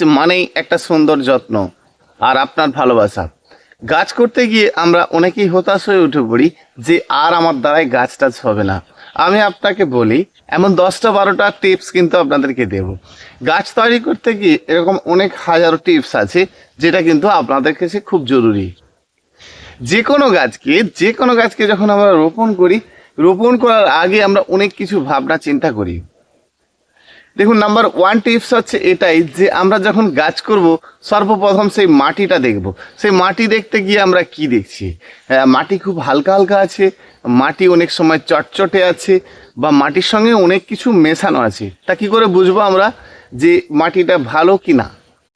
মানেই একটা সুন্দর যত্ন আর আপনার ভালোবাসা। গাছ করতে গিয়ে আমরা অনেকেই হতাশ হয়ে উঠে পড়ি যে আর আমার দ্বারাই গাছ টাছ হবে না। আমি আপনাকে বলি, এমন দশটা বারোটা টিপস কিন্তু আপনাদেরকে দেব। গাছ তৈরি করতে গিয়ে এরকম অনেক হাজারো টিপস আছে, যেটা কিন্তু আপনাদের কাছে খুব জরুরি। যে কোনো গাছকে যে কোনো গাছকে যখন আমরা রোপণ করি, রোপণ করার আগে আমরা অনেক কিছু ভাবনা চিন্তা করি। দেখুন নাম্বার ওয়ান টিপস হচ্ছে এটাই যে আমরা যখন গাছ করব, সর্বপ্রথম সেই মাটিটা দেখব। সেই মাটি দেখতে গিয়ে আমরা কি দেখছি? মাটি খুব হালকা হালকা আছে, মাটি অনেক সময় চটচটে আছে, বা মাটির সঙ্গে অনেক কিছু মেশানো আছে। তা কি করে বুঝব আমরা যে মাটিটা ভালো কি না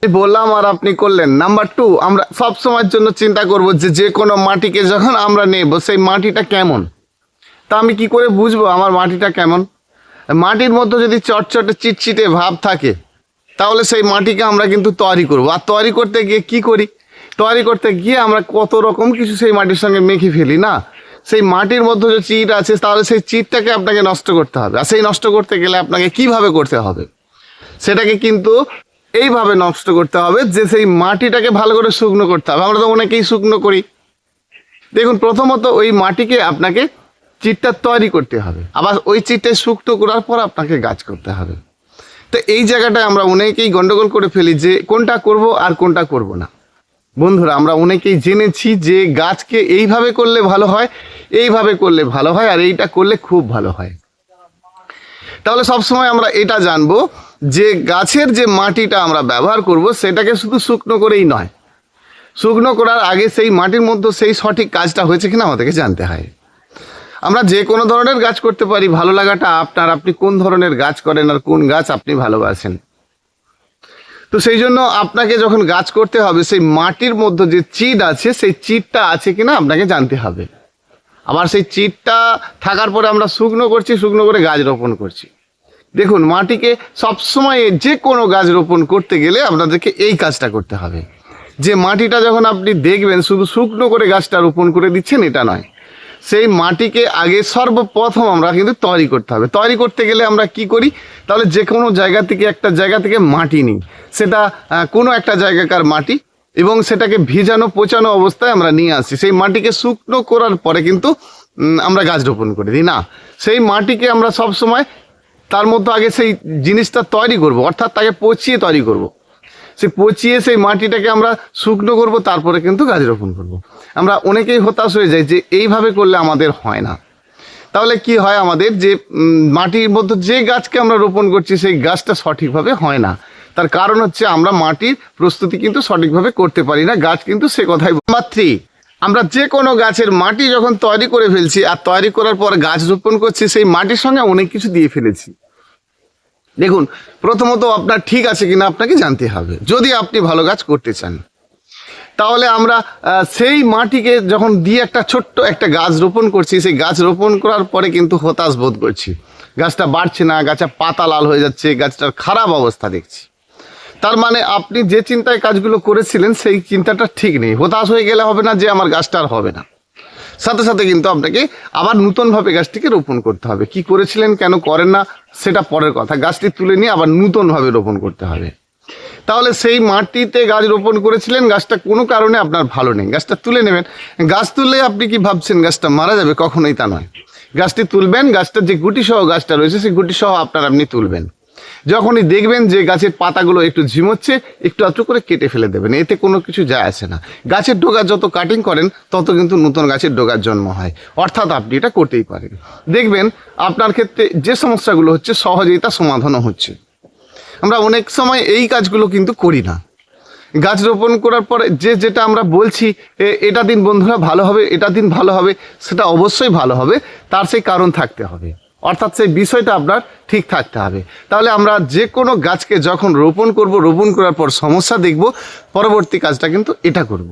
বললাম আর আপনি করলেন। নাম্বার টু আমরা সব সময়ের জন্য চিন্তা করব যে যে কোনো মাটিকে যখন আমরা নেব, সেই মাটিটা কেমন? তা আমি কি করে বুঝব আমার মাটিটা কেমন? মাটির মধ্যে যদি চটচটে চিটচিটে ভাব থাকে, তাহলে সেই মাটিকে আমরা কিন্তু তৈরি করব। আর তৈরি করতে গিয়ে কি করি? তৈরি করতে গিয়ে আমরা কত রকম কিছু সেই মাটির সঙ্গে মেখে ফেলি, না? সেই মাটির মধ্যে যে চিট আছে, তাহলে সেই চিটটাকে আপনাকে নষ্ট করতে হবে। আর সেই নষ্ট করতে গেলে আপনাকে কীভাবে করতে হবে? সেটাকে কিন্তু এইভাবে নষ্ট করতে হবে যে সেই মাটিটাকে ভালো করে শুকনো করতে হবে। আমরা তো অনেকেই শুকনো করি। দেখুন, প্রথমত ওই মাটিকে আপনাকে চিটটা তৈরি করতে হবে। আবার ওই চিটটা শুকনো করার পর আপনাকে গাছ করতে হবে। তো এই জায়গাটায় আমরা অনেকেই গন্ডগোল করে ফেলি যে কোনটা করব আর কোনটা করব না। বন্ধুরা, আমরা অনেকেই জেনেছি যে গাছকে এইভাবে করলে ভালো হয়, এইভাবে করলে ভালো হয়, আর এইটা করলে খুব ভালো হয়। তাহলে সবসময় আমরা এটা জানব যে গাছের যে মাটিটা আমরা ব্যবহার করব, সেটাকে শুধু শুকনো করেই নয়। শুকনো করার আগে সেই মাটির মধ্যে সেই সঠিক কাজটা হয়েছে কিনা আমাদেরকে জানতে হয়। আমরা যে কোনো ধরনের গাছ করতে পারি, ভালো লাগাটা আপনার, আপনি কোন ধরনের গাছ করেন আর কোন গাছ আপনি ভালোবাসেন। তো সেই জন্য আপনাকে যখন গাছ করতে হবে, সেই মাটির মধ্যে যে চিট আছে, সেই চিটটা আছে কিনা আপনাকে জানতে হবে। আবার সেই চিটটা থাকার পরে আমরা শুকনো করছি, শুকনো করে গাছ রোপণ করছি। দেখুন, মাটিকে সবসময় যে কোনো গাছ রোপণ করতে গেলে আপনাদেরকে এই কাজটা করতে হবে। যে মাটিটা যখন আপনি দেখবেন, শুধু শুকনো করে গাছটা রোপণ করে দিচ্ছেন, এটা নয়। সেই মাটিকে আগে সর্বপ্রথম আমরা কিন্তু তৈরি করতে হবে। তৈরি করতে গেলে আমরা কি করি? তাহলে যে কোনো জায়গা থেকে একটা জায়গা থেকে মাটি নিই। সেটা কোনো একটা জায়গাকার মাটি এবং সেটাকে ভিজানো, পচানো অবস্থায় আমরা নিয়ে আসি। সেই মাটিকে শুকনো করার পরে কিন্তু আমরা গাছ রোপণ করে দিই না? সেই মাটিকে আমরা সব সময় তার মধ্যে আগে সেই জিনিসটা তৈরি করব, অর্থাৎ তাকে পচিয়ে তৈরি করব। সে পচিয়ে সেই মাটিটাকে আমরা শুকনো করব, তারপরে কিন্তু গাছ রোপণ করব। আমরা অনেকেই হতাশ হয়ে যাই যে এইভাবে করলে আমাদের হয় না। তাহলে কি হয় আমাদের যে মাটির মধ্যে যে গাছকে আমরা রোপণ করছি, সেই গাছটা সঠিকভাবে হয় না। তার কারণ হচ্ছে আমরা মাটির প্রস্তুতি কিন্তু সঠিকভাবে করতে পারি না, গাছ কিন্তু সে কথাই মাত্রী আমরা যে কোনো গাছের মাটি যখন তৈরি করে ফেলছি, আর তৈরি করার পর গাছ রোপণ করছি, সেই মাটির সঙ্গে অনেক কিছু দিয়ে ফেলেছি। দেখুন, প্রথমত আপনার ঠিক আছে কিনা আপনাকে জানতে হবে, যদি আপনি ভালো গাছ করতে চান। তাহলে আমরা সেই মাটিকে যখন দিয়ে একটা ছোট্ট একটা গাছ রোপণ করছি, সেই গাছ রোপণ করার পরে কিন্তু হতাশ বোধ করছি। গাছটা বাড়ছে না, গাছের পাতা লাল হয়ে যাচ্ছে, গাছটার খারাপ অবস্থা দেখছি। তার মানে আপনি যে চিন্তায় কাজগুলো করেছিলেন, সেই চিন্তাটা ঠিক নেই। হতাশ হয়ে গেলে হবে না যে আমার গাছটা আর হবে না। সাথে সাথে কিন্তু আপনাকে আবার নূতনভাবে গাছটিকে রোপণ করতে হবে। কি করেছিলেন, কেন করেন না, সেটা পরের কথা। গাছটি তুলে নিয়ে আবার নূতনভাবে রোপণ করতে হবে। তাহলে সেই মাটিতে গাছ রোপণ করেছিলেন, গাছটা কোনো কারণে আপনার ভালো নেই। গাছটা তুলে নেবেন। গাছ তুললে আপনি কি ভাবছেন, গাছটা মারা যাবে? কখনোই তা নয়। গাছটি তুলবেন গাছটার যে গুটি সহ গাছটা রয়েছে, সেই গুটি সহ আপনার আপনি তুলবেন। যখনই দেখবেন যে গাছের পাতাগুলো একটু ঝিমোচ্ছে, একটু আধটু করে কেটে ফেলে দেবেন, এতে কোনো কিছু যায় আসে না। গাছের ডোগা যত কাটিং করেন, তত কিন্তু নতুন গাছের ডোগার জন্ম হয়। অর্থাৎ আপনি এটা করতেই পারেন। দেখবেন আপনার ক্ষেত্রে যে সমস্যাগুলো হচ্ছে, সহজেই তা সমাধানও হচ্ছে। আমরা অনেক সময় এই কাজগুলো কিন্তু করি না। গাছ রোপণ করার পরে যে যেটা আমরা বলছি এটা দিন বন্ধুরা ভালো হবে, এটা দিন ভালো হবে, সেটা অবশ্যই ভালো হবে, তার সেই কারণ থাকতে হবে। অর্থাৎ সেই বিষয়টা আপনার ঠিক থাকতে হবে তাহলে আমরা যে কোনো গাছকে যখন রোপণ করব, রোপণ করার পর সমস্যা দেখব, পরবর্তী কাজটা কিন্তু এটা করব।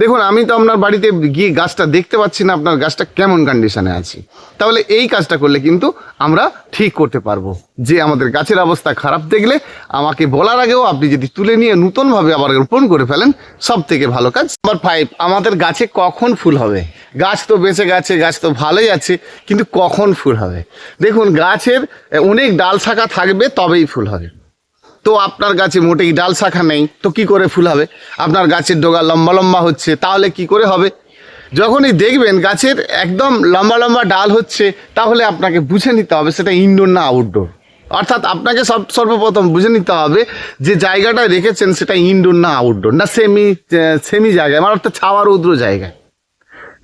দেখুন, আমি তো আপনার বাড়িতে গিয়ে গাছটা দেখতে পাচ্ছি না, আপনার গাছটা কেমন কন্ডিশনে আছে। তাহলে এই কাজটা করলে কিন্তু আমরা ঠিক করতে পারব। যে আমাদের গাছের অবস্থা খারাপ দেখলে আমাকে বলার আগেও আপনি যদি তুলে নিয়ে নতুনভাবে আবার রোপণ করে ফেলেন সব থেকে ভালো কাজ। নাম্বার ফাইভ আমাদের গাছে কখন ফুল হবে? গাছ তো বেঁচে গেছে, গাছ তো ভালোই আছে, কিন্তু কখন ফুল হবে? দেখুন, গাছের অনেক ডাল শাখা থাকবে, তবেই ফুল হবে। তো আপনার গাছে মোটেই ডাল শাখা নেই, তো কি করে ফুল হবে? আপনার গাছের ডোগা লম্বা লম্বা হচ্ছে, তাহলে কি করে হবে? যখনই দেখবেন গাছের একদম লম্বা লম্বা ডাল হচ্ছে, তাহলে আপনাকে বুঝে নিতে হবে সেটা ইনডোর না আউটডোর অর্থাৎ আপনাকে সব, সর্বপ্রথম বুঝে নিতে হবে যে জায়গাটা রেখেছেন সেটা ইনডোর না আউটডোর না সেমি সেমি জায়গায় মানে অর্থাৎ ছাওয়া রৌদ্র জায়গায়।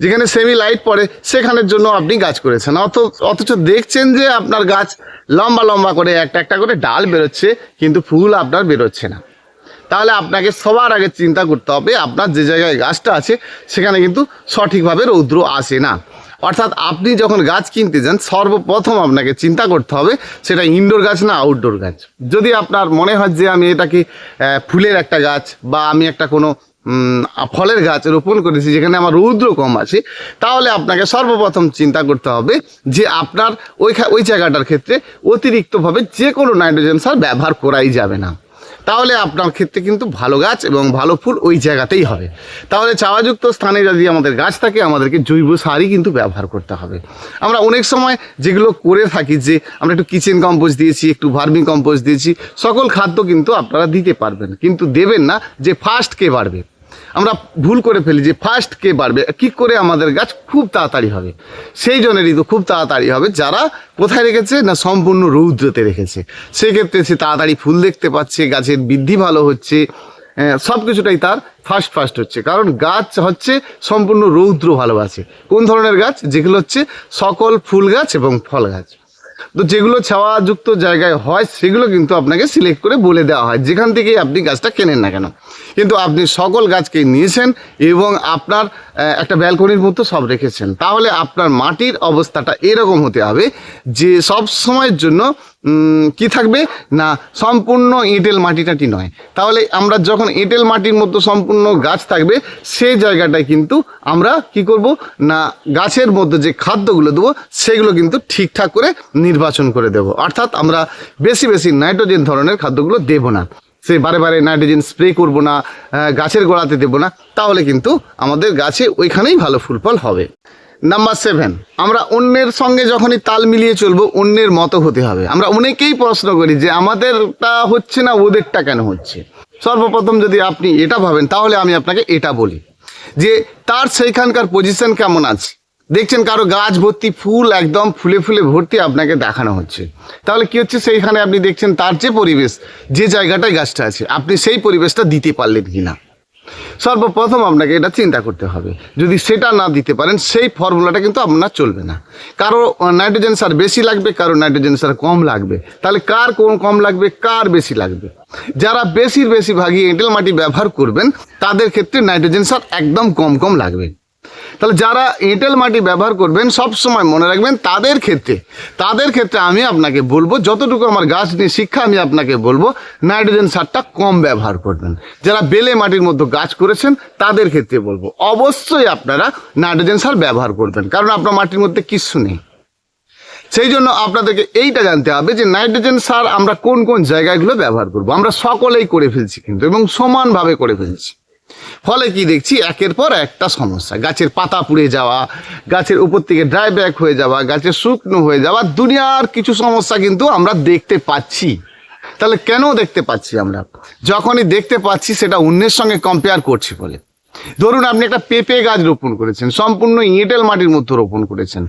যেখানে সেমি লাইট পড়ে, সেখানের জন্য আপনি গাছ করেছেন। অত, অথচ দেখছেন যে আপনার গাছ লম্বা লম্বা করে একটা একটা করে ডাল বেরোচ্ছে, কিন্তু ফুল আপনার বেরোচ্ছে না। তাহলে আপনাকে সবার আগে চিন্তা করতে হবে, আপনার যে জায়গায় গাছটা আছে, সেখানে কিন্তু সঠিকভাবে রৌদ্র আসে না। অর্থাৎ আপনি যখন গাছ কিনতে যান, সর্বপ্রথম আপনাকে চিন্তা করতে হবে, সেটা ইনডোর গাছ না আউটডোর গাছ। যদি আপনার মনে হয় যে আমি এটাকে ফুলের একটা গাছ বা আমি একটা কোনো ফলের গাছ রোপণ করেছি, যেখানে আমার রৌদ্র কম আছে, তাহলে আপনাকে সর্বপ্রথম চিন্তা করতে হবে যে আপনার ওই ওই জায়গাটার ক্ষেত্রে অতিরিক্তভাবে যে কোনো নাইট্রোজেন সার ব্যবহার করাই যাবে না। তাহলে আপনার ক্ষেত্রে কিন্তু ভালো গাছ এবং ভালো ফুল ওই জায়গাতেই হবে। তাহলে চাওয়াযুক্ত স্থানে যদি আমাদের গাছ থাকে, আমাদেরকে জৈব সারই কিন্তু ব্যবহার করতে হবে। আমরা অনেক সময় যেগুলো করে থাকি, যে আমরা একটু কিচেন কম্পোস্ট দিয়েছি, একটু ভার্মি কম্পোস্ট দিয়েছি, সকল খাদ্য কিন্তু আপনারা দিতে পারবেন, কিন্তু দেবেন না যে ফার্স্ট কে বাড়বে। আমরা ভুল করে ফেলি যে ফার্স্ট কে বাড়বে, কি করে আমাদের গাছ খুব তাড়াতাড়ি হবে? সেই জন্যেরই তো খুব তাড়াতাড়ি হবে, যারা কোথায় রেখেছে না সম্পূর্ণ রৌদ্রতে রেখেছে? সেক্ষেত্রে সে তাড়াতাড়ি ফুল দেখতে পাচ্ছে, গাছের বৃদ্ধি ভালো হচ্ছে সব কিছুটাই তার ফার্স্ট ফার্স্ট হচ্ছে। কারণ গাছ হচ্ছে সম্পূর্ণ রৌদ্র ভালোবাসে। কোন ধরনের গাছ? যেগুলো হচ্ছে সকল ফুল গাছ এবং ফল গাছ। তো যেগুলো ছাওয়াযুক্ত জায়গায় হয়, সেগুলো কিন্তু আপনাকে সিলেক্ট করে বলে দেওয়া হয়। যেখান থেকেই আপনি গাছটা কেনেন না কেন। কিন্তু আপনি সকল গাছকে নিয়েছেন এবং আপনার একটা ব্যালকনির মতো সব রেখেছেন। তাহলে আপনার মাটির অবস্থাটা এরকম হতে হবে যে সব সময়ের জন্য কি থাকবে? না, সম্পূর্ণ এঁটেল মাটি টাটি নয়। তাহলে আমরা যখন এঁটেল মাটির মতো সম্পূর্ণ গাছ থাকবে, সেই জায়গাটায় কিন্তু আমরা কি করব? না, গাছের মধ্যে যে খাদ্যগুলো দেবো, সেগুলো কিন্তু ঠিকঠাক করে নির্বাচন করে দেব। অর্থাৎ আমরা বেশি বেশি নাইট্রোজেন ধরনের খাদ্যগুলো দেব না। সে বারে বারে নাইট্রোজেন স্প্রে করব না গাছের গোড়াতে দেবো না, তাহলে কিন্তু আমাদের গাছে ওইখানেই ভালো ফুল ফল হবে। নাম্বার সেভেন আমরা অন্যের সঙ্গে যখনই তাল মিলিয়ে চলবো, অন্যের মতো হতে হবে। আমরা অনেকেই প্রশ্ন করি যে, আমাদেরটা হচ্ছে না, ওদেরটা কেন হচ্ছে? সর্বপ্রথম যদি আপনি এটা ভাবেন, তাহলে আমি আপনাকে এটা বলি যে, তার সেইখানকার পজিশন কেমন আছে? দেখছেন কারও গাছ ভর্তি, ফুল একদম ফুলে ফুলে ভর্তি আপনাকে দেখানো হচ্ছে। তাহলে কি হচ্ছে? সেইখানে আপনি দেখছেন তার যে পরিবেশ, যে জায়গাটায় গাছটা আছে, আপনি সেই পরিবেশটা দিতে পারলেন কিনা? সর্বপ্রথম আপনাকে এটা চিন্তা করতে হবে। যদি সেটা না দিতে পারেন, সেই ফর্মুলাটা কিন্তু আপনার চলবে না। কারও নাইট্রোজেন সার বেশি লাগবে, কারও নাইট্রোজেন সার কম লাগবে। তাহলে কার কোন কম লাগবে, কার বেশি লাগবে? যারা বেশির বেশিরভাগই এঁটেল মাটি ব্যবহার করবেন, তাদের ক্ষেত্রে নাইট্রোজেন সার একদম কম কম লাগবে। তাহলে যারা এঁটেল মাটি ব্যবহার করবেন সব সময় মনে রাখবেন তাদের ক্ষেত্রে তাদের ক্ষেত্রে আমি আপনাকে বলব, যতটুকু আমার গাছ নিয়ে শিক্ষা আমি আপনাকে বলব, নাইট্রোজেন সারটা কম ব্যবহার করবেন। যারা বেলে মাটির মধ্যে গাছ করেছেন, তাদের ক্ষেত্রে বলব, অবশ্যই আপনারা নাইট্রোজেন সার ব্যবহার করবেন, কারণ আপনার মাটির মধ্যে কিচ্ছু নেই। সেই জন্য আপনাদেরকে এইটা জানতে হবে যে নাইট্রোজেন সার আমরা কোন কোন জায়গাগুলো ব্যবহার করব, আমরা সকলেই করে ফেলছি কিন্তু, এবং সমানভাবে করে ফেলছি। ফলে কি দেখছি, একের পর একটা সমস্যা। গাছের পাতা পুড়ে যাওয়া, গাছের উপর থেকে ড্রাই ব্যাক হয়ে যাওয়া, গাছের শুকনো হয়ে যাওয়া, দুনিয়ার কিছু সমস্যা কিন্তু আমরা দেখতে পাচ্ছি। তাহলে কেন দেখতে পাচ্ছি আমরা? যখনই দেখতে পাচ্ছি, সেটা অন্যের সঙ্গে কম্পেয়ার করছি বলে। ধরুন আপনি একটা পেঁপে গাছ রোপণ করেছেন, সম্পূর্ণ এঁটেল মাটির মধ্যে রোপণ করেছেন।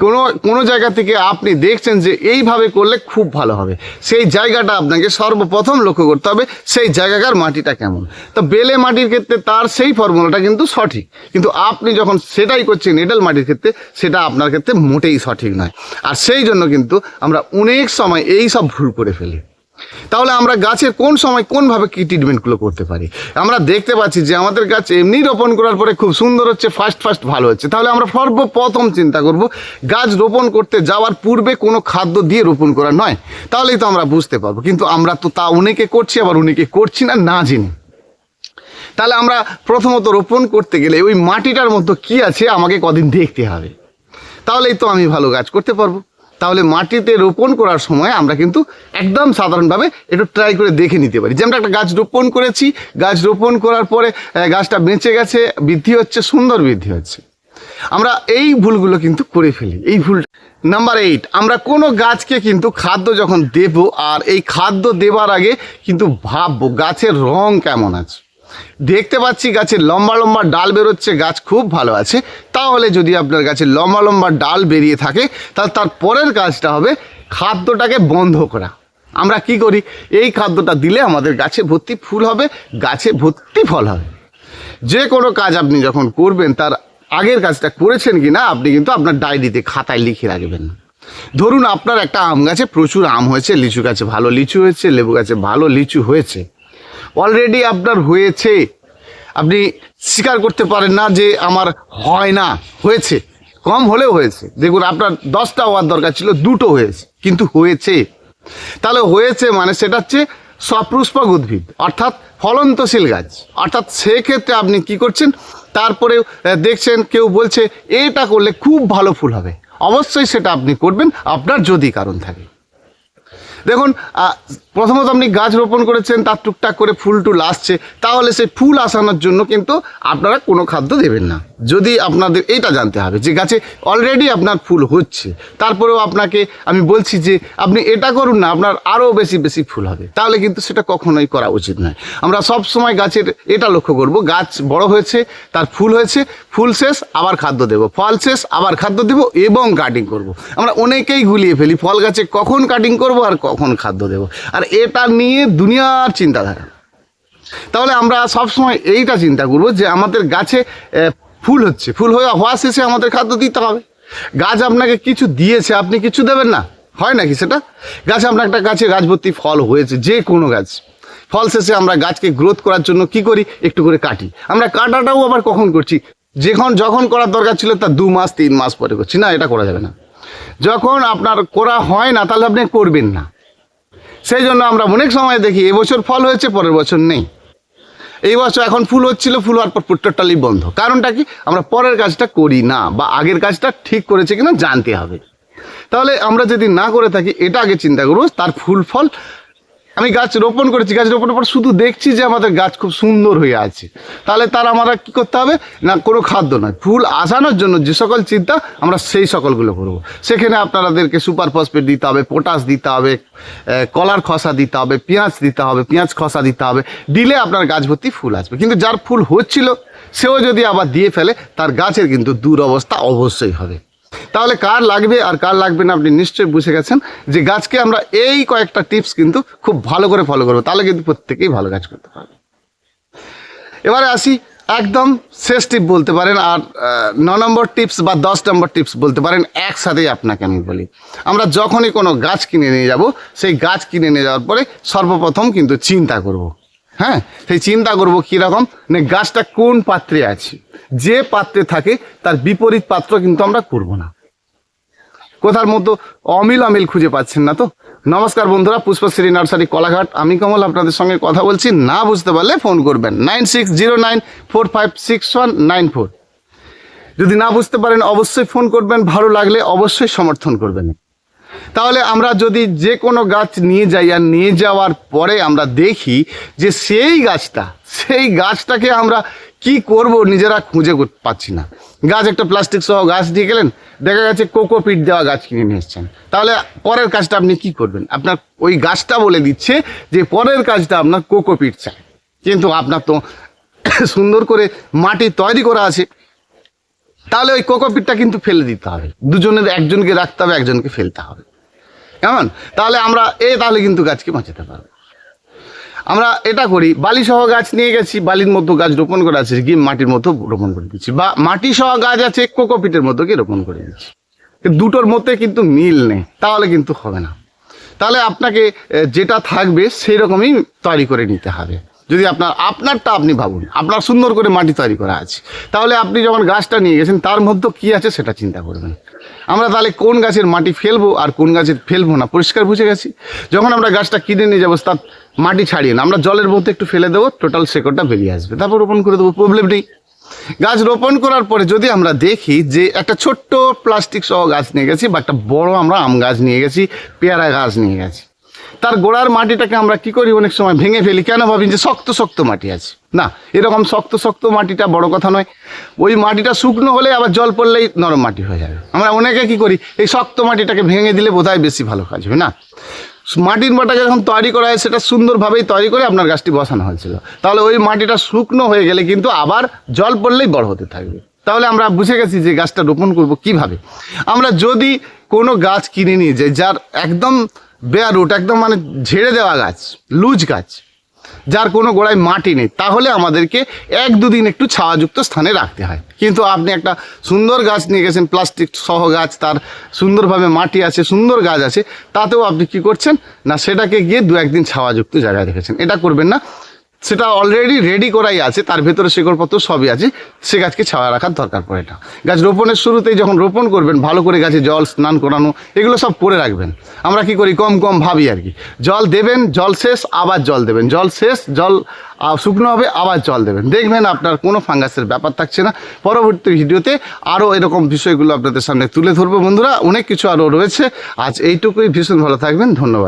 কোনো কোনো জায়গা থেকে আপনি দেখছেন যে এইভাবে করলে খুব ভালো হবে। সেই জায়গাটা আপনাকে সর্বপ্রথম লক্ষ্য করতে হবে, সেই জায়গাকার মাটিটা কেমন। তো বেলে মাটির ক্ষেত্রে তার সেই ফর্মুলাটা কিন্তু সঠিক। কিন্তু আপনি যখন সেটাই করছেন এঁটেল মাটির ক্ষেত্রে, সেটা আপনার ক্ষেত্রে মোটেই সঠিক নয়। আর সেই জন্য কিন্তু আমরা অনেক সময় এই সব ভুল করে ফেলি। তাহলে আমরা গাছের কোন সময় কোনভাবে কী ট্রিটমেন্টগুলো করতে পারি? আমরা দেখতে পাচ্ছি যে আমাদের গাছ এমনি রোপণ করার পরে খুব সুন্দর হচ্ছে ফার্স্ট ফার্স্ট ভালো হচ্ছে। তাহলে আমরা সর্বপ্রথম চিন্তা করব, গাছ রোপণ করতে যাওয়ার পূর্বে কোনো খাদ্য দিয়ে রোপণ করা নয়। তাহলেই তো আমরা বুঝতে পারব। কিন্তু আমরা তো তা অনেকে করছি, আবার অনেকে করছি না না জেনে। তাহলে আমরা প্রথমত রোপণ করতে গেলে ওই মাটিটার মধ্যে কি আছে আমাকে কদিন দেখতে হবে। তাহলেই তো আমি ভালো গাছ করতে পারব। তাহলে মাটিতে রোপণ করার সময় আমরা কিন্তু একদম সাধারণভাবে একটু ট্রাই করে দেখে নিতে পারি। যে আমরা একটা গাছ রোপণ করেছি, গাছ রোপণ করার পরে গাছটা বেঁচে গেছে, বৃদ্ধি হচ্ছে, সুন্দর বৃদ্ধি হচ্ছে। আমরা এই ভুলগুলো কিন্তু করে ফেলি। এই ভুল নাম্বার এইট আমরা কোনো গাছকে কিন্তু খাদ্য যখন দেব, আর এই খাদ্য দেবার আগে কিন্তু ভাববো গাছের রং কেমন আছে। দেখতে পাচ্ছি গাছের লম্বা লম্বা ডাল বেরোচ্ছে, গাছ খুব ভালো আছে। তাহলে যদি আপনার গাছে লম্বা লম্বা ডাল বেরিয়ে থাকে তাহলে তার পরের কাজটা হবে খাদ্যটাকে বন্ধ করা। আমরা কি করি? এই খাদ্যটা দিলে আমাদের গাছে ভর্তি ফুল হবে, গাছে ভর্তি ফল হবে। যে কোনো কাজ আপনি যখন করবেন, তার আগের কাজটা করেছেন কি না আপনি কিন্তু আপনার ডায়েরিতে খাতায় লিখে রাখবেন ধরুন আপনার একটা আম গাছে প্রচুর আম হয়েছে, লিচু গাছে ভালো লিচু হয়েছে, লেবু গাছে ভালো লিচু হয়েছে। অলরেডি আপনার হয়েছে। আপনি স্বীকার করতে পারেন না যে আমার হয় না, হয়েছে। কম হলেও হয়েছে। দেখুন, আপনার দশটা হওয়ার দরকার ছিল, দুটো হয়েছে, কিন্তু হয়েছে। তাহলে হয়েছে মানে সেটা হচ্ছে সপুষ্পক উদ্ভিদ, অর্থাৎ ফলন্তশীল গাছ। অর্থাৎ সেক্ষেত্রে আপনি কি করছেন, তারপরে দেখছেন, কেউ বলছে, এটা করলে খুব ভালো ফুল হবে। অবশ্যই সেটা আপনি করবেন, আপনার যদি কারণ থাকে। দেখুন প্রথমত আপনি গাছ রোপণ করেছেন, তার টুকটাক করে ফুল টুল আসছে, তাহলে সেই ফুল আসানোর জন্য কিন্তু আপনারা কোনো খাদ্য দেবেন না। যদি আপনাদের এটা জানতে হবে, যে গাছে অলরেডি আপনার ফুল হচ্ছে, তারপরেও আপনাকে আমি বলছি যে আপনি এটা করুন না, আপনার আরও বেশি বেশি ফুল হবে। তাহলে কিন্তু সেটা কখনোই করা উচিত নয়। আমরা সব সময় গাছের এটা লক্ষ্য করব, গাছ বড় হয়েছে, তার ফুল হয়েছে, ফুল শেষ, আবার খাদ্য দেব, ফল শেষ, আবার খাদ্য দেব এবং কাটিং করব। আমরা অনেকেই গুলিয়ে ফেলি, ফল গাছে কখন কাটিং করব আর কখন খাদ্য দেব? আর এটা নিয়ে দুনিয়ার চিন্তাধারা। তাহলে আমরা সবসময় এইটা চিন্তা করব যে আমাদের গাছে ফুল হচ্ছে। ফুল হয়ে হওয়া শেষে আমাদের খাদ্য দিতে হবে। গাছ আপনাকে কিছু দিয়েছে, আপনি কিছু দেবেন না? হয় নাকি সেটা? গাছ আমরা একটা গাছে গাছ ভর্তি ফল হয়েছে, যে কোনো গাছ। ফল শেষে আমরা গাছকে গ্রোথ করার জন্য কি করি? একটু করে কাটি। আমরা কাটাটাও আবার কখন করছি? যখন যখন করার দরকার ছিল তা দু মাস, তিন মাস পরে করছি। না, এটা করা যাবে না। যখন আপনার করা হয় না, তাহলে আপনি করবেন না। সেই জন্য আমরা অনেক সময় দেখি এবছর ফল হয়েছে, পরের বছর নেই। এই বছর এখন ফুল হচ্ছিল, ফুল হওয়ার পর টোটালি বন্ধ। কারণটা কি? আমরা পরের কাজটা করি না, বা আগের কাজটা ঠিক করেছে কিনা জানতে হবে। তাহলে আমরা যদি না করে থাকি, এটা আগে চিন্তা করব, তার ফুল ফল আমি গাছ রোপণ করেছি, গাছ রোপণের পর শুধু দেখছি যে আমাদের গাছ খুব সুন্দর হয়ে আছে। তাহলে তার আমরা কী করতে হবে? না, কোনো খাদ্য নয়। ফুল আসানোর জন্য যে সকল চিন্তা আমরা সেই সকলগুলো করব। সেখানে আপনাদেরকে সুপার ফসফেট দিতে হবে, পটাশ দিতে হবে কলার খসা দিতে হবে, পেঁয়াজ দিতে হবে, পেঁয়াজ খসা দিতে হবে। দিলে আপনার গাছ ভর্তি ফুল আসবে। কিন্তু যার ফুল হচ্ছিল, সেও যদি আবার দিয়ে ফেলে, তার গাছের কিন্তু দুরবস্থা অবশ্যই হবে। তাহলে কার লাগবে আর কার লাগবে না আপনি নিশ্চয়ই বুঝে গেছেন যে গাছকে আমরা এই কয়েকটা টিপস কিন্তু খুব ভালো করে ফলো করব। তাহলে কিন্তু প্রত্যেকেই ভালো কাজ করতে পারবে। এবারে আসি একদম শেষ টিপ বলতে পারেন আর ন নম্বর টিপস বা দশ নম্বর টিপস বলতে পারেন একসাথেই আপনাকে আমি বলি। আমরা যখনই কোনো গাছ কিনে নিয়ে যাব, সেই গাছ কিনে নিয়ে যাওয়ার পরে সর্বপ্রথম কিন্তু চিন্তা করব। হ্যাঁ সেই চিন্তা করব কীরকম না গাছটা কোন পাত্রে আছে? যে পাত্রে থাকে, তার বিপরীত পাত্র কিন্তু আমরা করব না। কোথার মতো অমিল অমিল খুঁজে পাচ্ছেন না তো? নমস্কার বন্ধুরা, পুষ্পশ্রী নার্সারি কলাঘাট। আমি কমল, আপনাদের সঙ্গে কথা বলছি। না বুঝতে পারলে ফোন করবেন। Nine six zero nine four five six one nine four. যদি না বুঝতে পারেন, অবশ্যই ফোন করবেন। ভালো লাগলে অবশ্যই সমর্থন করবেন। তাহলে আমরা যদি যে কোনো গাছ নিয়ে যাই আর নিয়ে যাওয়ার পরে আমরা দেখি যে সেই গাছটা, সেই গাছটাকে আমরা কি করব নিজেরা খুঁজে পাচ্ছি না। গাছ একটা প্লাস্টিক সহ গাছ দিয়ে গেলেন, দেখা গেছে কোকোপিট দেওয়া গাছ কিনে নিয়ে এসছেন। তাহলে পরের কাজটা আপনি কি করবেন? আপনার ওই গাছটা বলে দিচ্ছে যে পরের কাজটা আপনার কোকোপিট চাই। কিন্তু আপনার তো সুন্দর করে মাটি তৈরি করা আছে। তাহলে ওই কোকোপিটটা কিন্তু ফেলে দিতে হবে। দুজনের, একজনকে রাখতে হবে, একজনকে ফেলতে হবে। কেমন? তাহলে আমরা এ, তাহলে কিন্তু গাছকে বাঁচাতে পারব। আমরা এটা করি বালি সহ গাছ নিয়ে গেছি, বালির মতো গাছ রোপণ করা আছে গিয়ে মাটির মতো রোপণ করে দিচ্ছি। বা মাটি সহ গাছ আছে, কোকোপিটের মতো গিয়ে রোপণ করে দিচ্ছি। দুটোর মধ্যে কিন্তু মিল নেই, তাহলে কিন্তু হবে না। তাহলে আপনাকে যেটা থাকবে সেই রকমই তৈরি করে নিতে হবে। যদি আপনার, আপনারটা আপনি ভাবুন, আপনার সুন্দর করে মাটি তৈরি করা আছে। তাহলে আপনি যখন গাছটা নিয়ে গেছেন, তার মধ্যে কী আছে সেটা চিন্তা করবেন। আমরা তাহলে কোন গাছের মাটি ফেলব আর কোন গাছের ফেলব না? পরিষ্কার বুঝে গেছি? যখন আমরা গাছটা কিনে নিয়ে যাব, তার মাটি ছাড়িয়ে না, আমরা জলের মধ্যে একটু ফেলে দেবো টোটাল শেকড়টা বেরিয়ে আসবে। তারপর রোপণ করে দেবো প্রবলেম নেই। গাছ রোপণ করার পরে যদি আমরা দেখি যে একটা ছোট্ট প্লাস্টিক সহ গাছ নিয়ে গেছি বা একটা বড় আমরা আম গাছ নিয়ে গেছি, পেয়ারা গাছ নিয়ে গেছি তার গোড়ার মাটিটাকে আমরা কি করি? অনেক সময় ভেঙে ফেলি। কেন ভাবি যে শক্ত শক্ত মাটি আছে? না, এরকম শক্ত শক্ত মাটিটা বড় কথা নয়। ওই মাটিটা শুকনো হলে আবার জল পড়লেই নরম মাটি হয়ে যাবে। আমরা অনেকে কি করি? এই শক্ত মাটিটাকে ভেঙে দিলে বোধহয় বেশি ভালো কাজ হবে না? মাটির বাটাকে যখন তৈরি করা হয়, সেটা সুন্দরভাবেই তৈরি করে আপনার গাছটি বসানো হয়েছিল। তাহলে ওই মাটিটা শুকনো হয়ে গেলে কিন্তু আবার জল পড়লেই বড় হতে থাকবে। তাহলে আমরা বুঝে গেছি যে গাছটা রোপণ করব কীভাবে। আমরা যদি কোনো গাছ কিনে নিয়ে যাই যার একদম বেয়ার রুট একদম মানে ঝেড়ে দেওয়া গাছ, লুজ গাছ, যার কোনো গোড়ায় মাটি নেই। তাহলে আমাদেরকে এক দুদিন একটু ছাওয়াযুক্ত স্থানে রাখতে হয়। কিন্তু আপনি একটা সুন্দর গাছ নিয়ে গেছেন, প্লাস্টিক সহ গাছ, তার সুন্দরভাবে মাটি আছে, সুন্দর গাছ আছে, তাতেও আপনি কি করছেন? না, সেটাকে গিয়ে দু একদিন ছাওয়াযুক্ত জায়গায় রেখেছেন। এটা করবেন না। সেটা অলরেডি রেডি করাই আছে, তার ভেতরে শেকড়পত্র সবই আছে। সে গাছকে ছাওয়া রাখার দরকার পড়ে না। গাছ রোপণের শুরুতেই যখন রোপণ করবেন, ভালো করে গাছে জল স্নান করানো, এগুলো সব করে রাখবেন। আমরা কি করি? কম কম ভাবি আর কি। জল দেবেন, জল শেষ, আবার জল দেবেন। জল শেষ, জল শুকনো হবে, আবার জল দেবেন। দেখবেন আপনার কোনো ফাঙ্গাসের ব্যাপার থাকছে না। পরবর্তী ভিডিওতে আরও এরকম বিষয়গুলো আপনাদের সামনে তুলে ধরবো। বন্ধুরা, অনেক কিছু আরও রয়েছে। আজ এইটুকুই। ভীষণ ভালো থাকবেন। ধন্যবাদ।